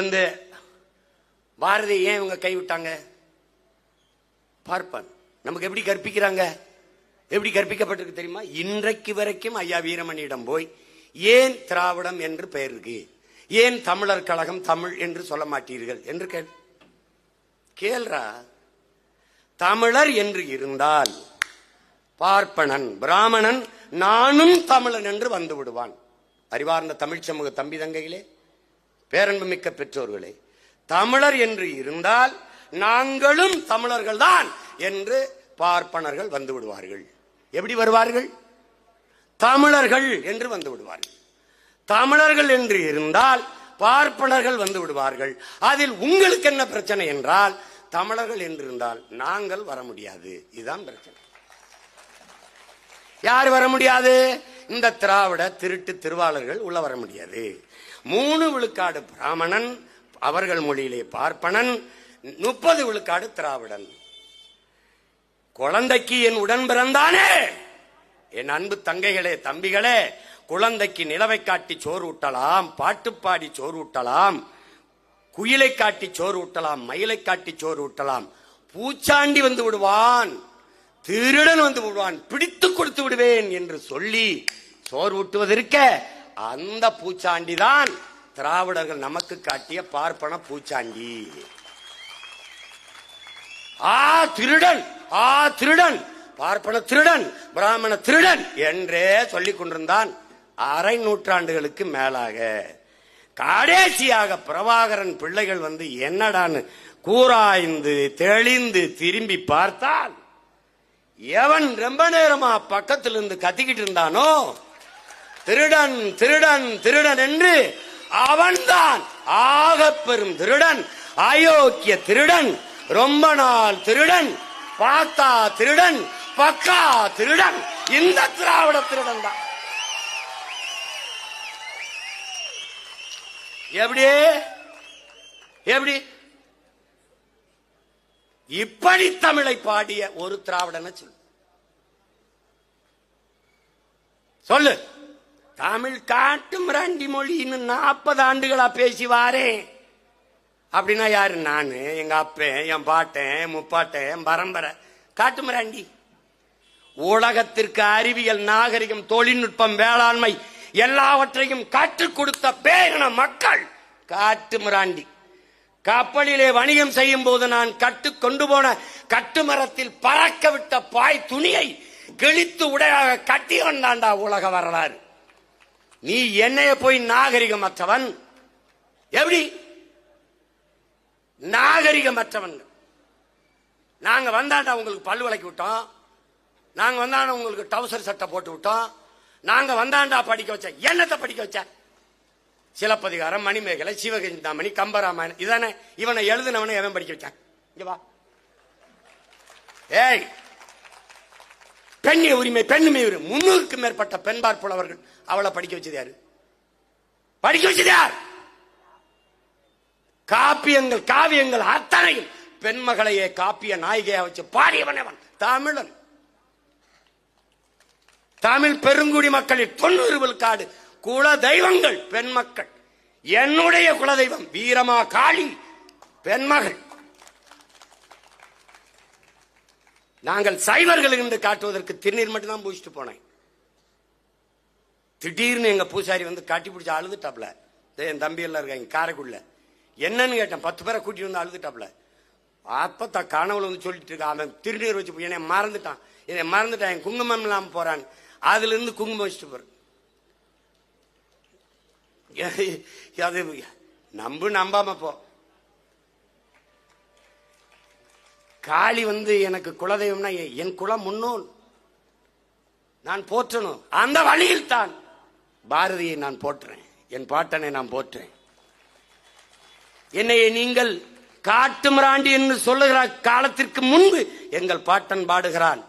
அந்த பாரதி ஏன் இவங்க கைவிட்டாங்க? பார்ப்பான் நமக்கு எப்படி கற்பிக்கிறாங்க? எப்படி கற்பிக்கப்பட்டிருக்கு தெரியுமா? இன்றைக்கு வரைக்கும் ஐயா வீரமணியிடம் போய் ஏன் திராவிடம் என்று பெயர் இருக்கு? ஏன் தமிழர் கழகம் தமிழ் என்று சொல்ல மாட்டீர்கள்? என்று கேள். கேள்றா தமிழர் என்று இருந்தால் பார்ப்பனன் பிராமணன் நானும் தமிழன் என்று வந்து விடுவான். அறிவார்ந்த தமிழ் சமூக தம்பி தங்கைகளே பேரன்பு மிக்க பெற்றோர்களே தமிழர் என்று இருந்தால் நாங்களும் தமிழர்கள் தான் என்று பார்ப்பனர்கள் வந்து விடுவார்கள். எப்படி வருவார்கள்? தமிழர்கள் என்று வந்து விடுவார்கள். தமிழர்கள் என்று இருந்தால் பார்ப்பனர்கள் வந்து விடுவார்கள். அதில் உங்களுக்கு என்ன பிரச்சனை என்றால் தமிழர்கள் என்று இருந்தால் நாங்கள் வர முடியாது. இதுதான் பிரச்சனை. யார் வர முடியாது? இந்த திராவிட திருட்டு திருவாளர்கள் உள்ள வர முடியாது. மூணு விழுக்காடு பிராமணன் அவர்கள் மொழியிலே பார்ப்பனன் முப்பது விழுக்காடு திராவிடன். குழந்தைக்கு என் உடன் பிறந்தானே! என் அன்பு தங்கைகளே தம்பிகளே குழந்தைக்கு நிலவை காட்டி சோறு ஊட்டலாம் பாட்டு பாடி சோறு ஊட்டலாம் குயிலை காட்டி சோறு ஊட்டலாம் மயிலை காட்டி சோறு ஊட்டலாம். பூச்சாண்டி வந்து விடுவான் திருடன் வந்து விடுவான் பிடித்து கொடுத்து விடுவேன் என்று சொல்லி சோர் ஊட்டுவதற்க அந்த பூச்சாண்டி தான் திராவிடர்கள் நமக்கு காட்டிய பார்ப்பன பூச்சாண்டி. ஆ திருடன் ஆ திருடன் பார்ப்பன திருடன் பிராமண திருடன் என்றே சொல்லிக் கொண்டிருந்தான் அரை நூற்றாண்டுகளுக்கு மேலாக. கடைசியாக பிரபாகரன் பிள்ளைகள் வந்து என்னடான்னு கூராய்ந்து தெளிந்து திரும்பி பார்த்தால் எவன் ரொம்ப நேரமா பக்கத்தில் இருந்து கத்திக்கிட்டு இருந்தானோ திருடன் திருடன் திருடன் என்று அவன்தான். ஆக பெரும் திருடன் அயோக்கிய திருடன் ரொம்ப நாள் திருடன் பார்த்தா திருடன் பக்கா திருடன். இந்த திராவிட திருடன் தான். எப்படி? எப்படி? இப்படி தமிழை பாடிய ஒரு திராவிடனை சொல்லு. சொல்லு. தமிழ் காட்டு மிராண்டி மொழின்னு நாற்பது ஆண்டுகளா பேசி வாரேன் அப்படின்னா யாரு? நானு எங்க அப்பேன் என் பாட்டேன் முப்பாட்டேன் என் பரம்பரை. காட்டு மிராண்டி உலகத்திற்கு அறிவியல் நாகரிகம் தொழில்நுட்பம் வேளாண்மை எல்லாவற்றையும் கற்றுக் கொடுத்த பேரின மக்கள் காட்டு மிராண்டி கப்பலிலே வணிகம் செய்யும் போது நான் கட்டு கொண்டு போன கட்டுமரத்தில் பறக்க விட்ட பாய் துணியை கிழித்து உடையாக கட்டி வந்தாண்டா உலக வரலாறு. நீ என்னைய போய் நாகரிகமற்றவன்? எப்படி? நாகரிகமற்றவன். நாங்க வந்தாண்டா உங்களுக்கு பல் விளக்கி விட்டோம். நாங்க வந்தாண்டா உங்களுக்கு டவுசர் சட்டை போட்டு விட்டோம். நாங்க வந்தாண்டா படிக்க வச்ச என்னத்தை படிக்க வச்ச? சிலப்பதிகாரம் மணிமேகலை சிவகஞ்சிந்தாமணி கம்பராமாயணம் இதானே? இவனை எழுதினவனை எவன் படிக்க வச்சான்? இங்க வா. ஏய் பெண்ணிய உரிமை பெண்ணுமை உரிமை. முன்னூறுக்கு மேற்பட்ட பெண்பார் புலவர்கள் அவளை படிக்க வச்சது யாரு? படிக்க வச்சது யார்? காப்பியங்கள் காவியங்கள் அத்தனையும் பெண்மகளையே காப்பிய நாயகியா வச்சு பாடியவன் தமிழன். தமிழ் பெருங்குடி மக்களின் தொண்ணூறு விழுக்காடு குல தெய்வங்கள் பெண் மக்கள். என்னுடைய குலதெய்வம் வீரமா காளி பெண்மகள் நாங்கள் சைவர்கள் என்று காட்டுவதற்கு திருநீர் மட்டும்தான் பூசிட்டு போனேன். திடீர்னு எங்க பூசாரி வந்து காட்டி பிடிச்சி அழுதுட்டாப்ல. என் தம்பி எல்லாம் இருக்காங்க காரைக்குள்ள என்னன்னு கேட்டேன் பத்து பேரை கூட்டி வந்து அழுதுட்டாப்ல. அப்பத்தா கனவுல வந்து சொல்லிட்டு இருக்கா அவன் திருநீர் வச்சு என்னை மறந்துட்டான். என்னை மறந்துட்டான் என் குங்குமம் இல்லாம போறான். அதுல இருந்து குங்குமம் வச்சுட்டு போறேன். அது நம்பு நம்பாம போ. காளி வந்து எனக்கு குலதெய்வம்னா என் குலம் முன்னோன். நான் போற்றணும். அந்த வழியில் தான் பாரதியை நான் போற்றுறேன் என் பாட்டனை நான் போற்றேன். என்னை நீங்கள் காட்டு மிராண்டி என்று சொல்லுகிற காலத்திற்கு முன்பு எங்கள் பாட்டன் பாடுகிறான்.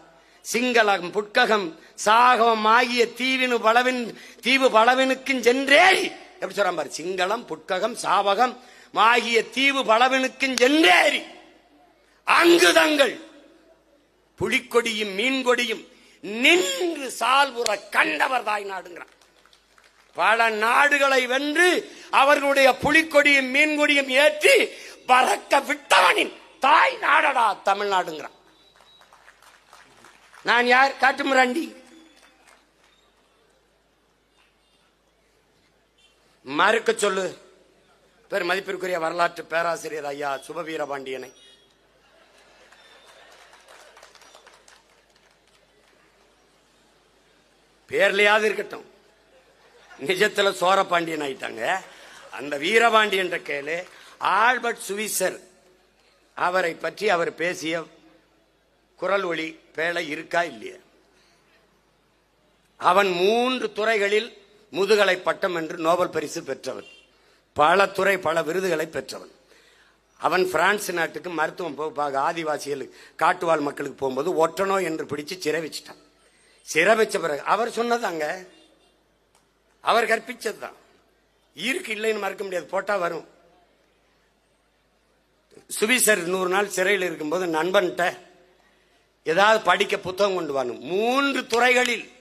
சிங்களம் புட்ககம் சாகவம் ஆகிய தீவினு பலவின் தீவு பலவினுக்கும் சென்றே. எப்படி சொல்றான் பாரு? சிங்களம் புட்ககம் சாவகம் ஆகிய தீவு பலவினுக்கும் சென்றேறி அங்கு தங்கள் புலிக்கொடியும் மீன்கொடியும் நின்று சால்புற கண்டவர் தாய் நாடுங்கிறார். பல நாடுகளை வென்று அவர்களுடைய புலிக்கொடியும் மீன்கொடியும் ஏற்றி பறக்க விட்டவனின் தாய் நாடடா தமிழ்நாடுங்கிறான் நான் யார்? காட்டுமிராண்டி மறுக்க சொல்லு. பெரு மதிப்பிற்குரிய வரலாற்று பேராசிரியர் ஐயா சுபவீரபாண்டியனை. பேர்லயாவது இருக்கட்டும். நிஜத்துல சோரபாண்டியன் ஆயிட்டாங்க. அந்த வீரபாண்டியன் கேளு ஆல்பர்ட் சுவிசர் அவரை பற்றி அவர் பேசிய குரல் ஒளி பேழை இருக்கா இல்லையா? அவன் மூன்று துறைகளில் முதுகலை பட்டம் என்று நோபல் பரிசு பெற்றவன். பல துறை பல விருதுகளை பெற்றவன். அவன் பிரான்ஸ் நாட்டுக்கு மருத்துவம் போ- ஆதிவாசிகளுக்கு காட்டுவாழ் மக்களுக்கு போகும்போது ஒற்றனோ என்று பிடிச்சு சிறை வச்சிட்டான். சிறப்பிச்ச வச்ச பிறகு அவர் சொன்னதாங்க. அவர் கற்பிச்சதுதான். இருக்கு இல்லைன்னு மறக்க முடியாது போட்டா வரும். சுவிசர் நூறு நாள் சிறையில் இருக்கும்போது நண்பன்கிட்ட ஏதாவது படிக்க புத்தகம் கொண்டு வரணும் மூன்று துறைகளில்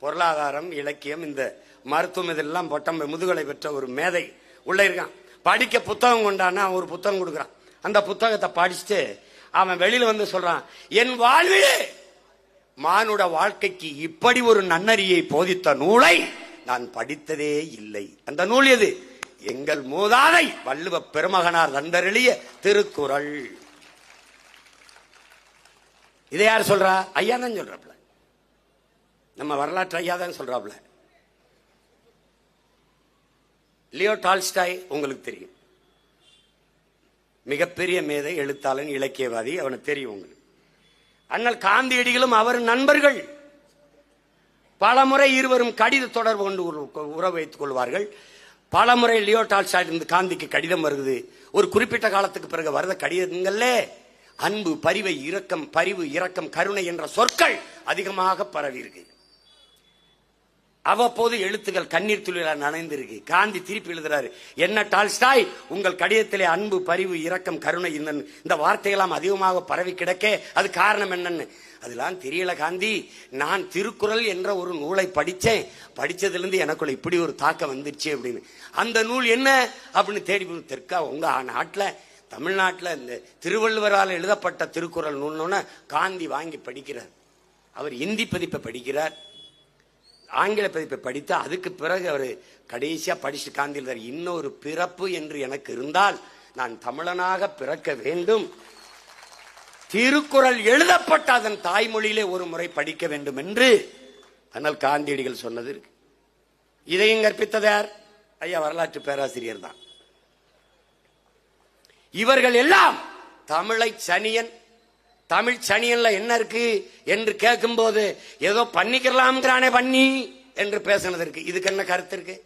பொருளாதாரம் இலக்கியம் இந்த மருத்துவம் இதெல்லாம் பட்டம் முதுகலை பெற்ற ஒரு மேதை உள்ள இருக்கான். படிக்க புத்தகம் கொண்டான்னா ஒரு புத்தகம் கொடுக்குறான். அந்த புத்தகத்தை படிச்சுட்டு அவன் வெளியில வந்து சொல்றான் என் வாழ்விலே மானுட வாழ்க்கைக்கு இப்படி ஒரு நன்னறியை போதித்த நூலை நான் படித்ததே இல்லை. அந்த நூல் எது? எங்கள் மூதாதை வள்ளுவ பெருமகனார் தந்தருளிய திருக்குறள். இதை யார் சொல்றா? ஐயா தான் சொல்றாப்ல. நம்ம வரலாற்று ஐயா தான் சொல்றாப்ல. லியோ டால்ஸ்டாய் உங்களுக்கு தெரியும். மிகப்பெரிய மேதை எழுத்தாளன் இலக்கியவாதி அவனுக்கு தெரியும் உங்களுக்கு. அண்ணல் காந்தியடிகளும் அவர் நண்பர்கள். பலமுறை இருவரும் கடித தொடர்பு கொண்டு உறவு வைத்துக் கொள்வார்கள். பலமுறை லியோ டால்ஸ்டாய் இருந்து காந்திக்கு கடிதம் வருது ஒரு குறிப்பிட்ட காலத்துக்கு பிறகு வருத கடிதங்கள்ல அன்பு பரிவை இரக்கம் பரிவு இரக்கம் கருணை என்ற சொற்கள் அதிகமாக பரவி இருக்கு அவ்வப்போது எழுத்துக்கள் கண்ணீர் துளியில நனைந்திருக்கு. காந்தி திருப்பி எழுதுறாரு என்ன டால்ஸ்டாய் உங்கள் கடிதத்திலே அன்பு பரிவு இரக்கம் கருணை இந்த இந்த வார்த்தையெல்லாம் அதிகமாக பரவி கிடக்க அது காரணம் என்னன்னு. அதெல்லாம் தெரியல காந்தி. நான் திருக்குறள் என்ற ஒரு நூலை படித்தேன். படித்ததுலேருந்து எனக்குள்ள இப்படி ஒரு தாக்கம் வந்துருச்சு அப்படின்னு. அந்த நூல் என்ன? அப்படின்னு தேடி தெற்கா உங்க நாட்டில் தமிழ்நாட்டில் இந்த திருவள்ளுவரால் எழுதப்பட்ட திருக்குறள் நூல்னு காந்தி வாங்கி படிக்கிறார். அவர் இந்தி பதிப்பை படிக்கிறார். ஆங்கில பதிப்பை படித்து அதுக்கு பிறகு அவர் கடைசியாக படிச்சு காந்தியில் இன்னொரு பிறப்பு என்று எனக்கு இருந்தால் நான் தமிழனாக பிறக்க வேண்டும். திருக்குறள் எழுதப்பட்ட அதன் தாய்மொழியிலே ஒரு முறை படிக்க வேண்டும் என்று ஆனால் காந்தியடிகள் சொன்னது இருக்கு. இதையும் கற்பித்தது யார் ஐயா வரலாற்று பேராசிரியர் தான். இவர்கள் எல்லாம் தமிழை சனியன் தமிழ் சனியன்ல என்ன இருக்கு என்று கேட்கும்போது ஏதோ பண்ணிக்கலாம்ங்கிறானே பண்ணி என்று பேசினது இருக்கு. இதுக்கு என்ன கருத்து இருக்கு?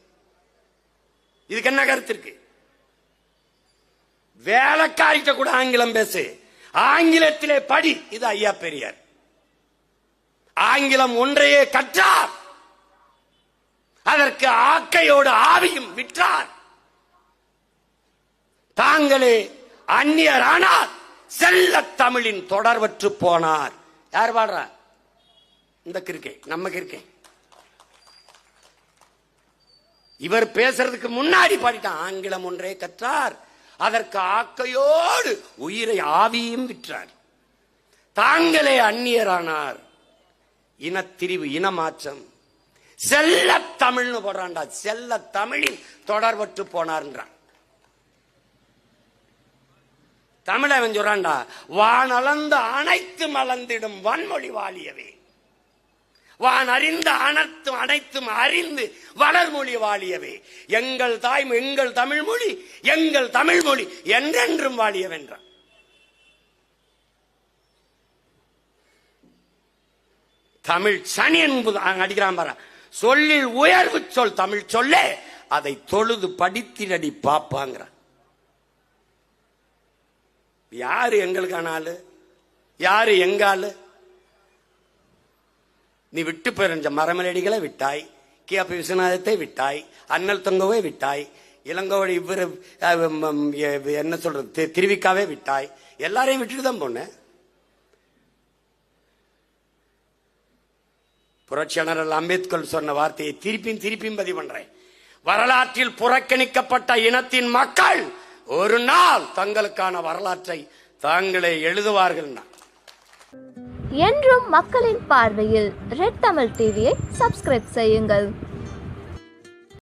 இதுக்கு என்ன கருத்து இருக்கு? வேலைக்காரிட்ட கூட ஆங்கிலம் பேசு. ஆங்கிலத்திலே படி. இது ஐயா பெரியார். ஆங்கிலம் ஒன்றையே கற்றார். அதற்கு ஆக்கையோடு ஆவியும் விற்றார். தாங்களே அந்நியரானார். செல்ல தமிழின் தொடர்வற்று போனார். யார் பாடுறா? இந்த கிருக்கை நம்ம கிருக்கை இவர் பேசுறதுக்கு முன்னாடி பாடிட்டான் ஆங்கிலம் ஒன்றே கற்றார். அதற்கு ஆக்கையோடு உயிரை ஆவியும் விற்றார். தாங்களே அந்நியரானார். இனத்திரிவு இனமாற்றம். செல்ல தமிழ்னு போடுறான்டா செல்ல தமிழின் தொடர்பற்று போனார்ன்றான். தமிழவன் சொல்றான்டா வானளந்த அனைத்து மலர்ந்திடும் வன்மொழி வாழியவே வான் அறிந்த அனைத்தும் அனைத்தும் அறிந்து வளர்மொழி வாழியவே எங்கள் தாய் எங்கள் தமிழ் மொழி எங்கள் தமிழ் மொழி என்றென்றும் வாழியவென்றான் தமிழ் சனி என்பது அடிக்கிறான் பாரு. சொல்லில் உயர்வு சொல் தமிழ் சொல்லே அதை தொழுது படித்தினடி பார்ப்பாங்கிறான் யாரு எங்களுக்கான ஆளு யாரு எங்க ஆளு நீ விட்டு பெறிஞ்ச மரமலடிகளை விட்டாய் கே பி விஸ்வநாதத்தை விட்டாய் அண்ணல் தொங்கவை விட்டாய் இளங்கோவடி இவர் என்ன சொல்றது திருவிக்காவே விட்டாய். எல்லாரையும் விட்டுட்டு தான் போனேன். புரட்சியாளர் அம்பேத்கர் சொன்ன வார்த்தையை திருப்பியும் திருப்பியும் பதிவு பண்றேன். வரலாற்றில் புறக்கணிக்கப்பட்ட இனத்தின் மக்கள் ஒரு நாள் தங்களுக்கான வரலாற்றை தாங்களே எழுதுவார்கள் என்றும் மக்களின் பார்வையில் ரெட் தமிழ் டிவியை சப்ஸ்கிரைப் செய்யுங்கள்.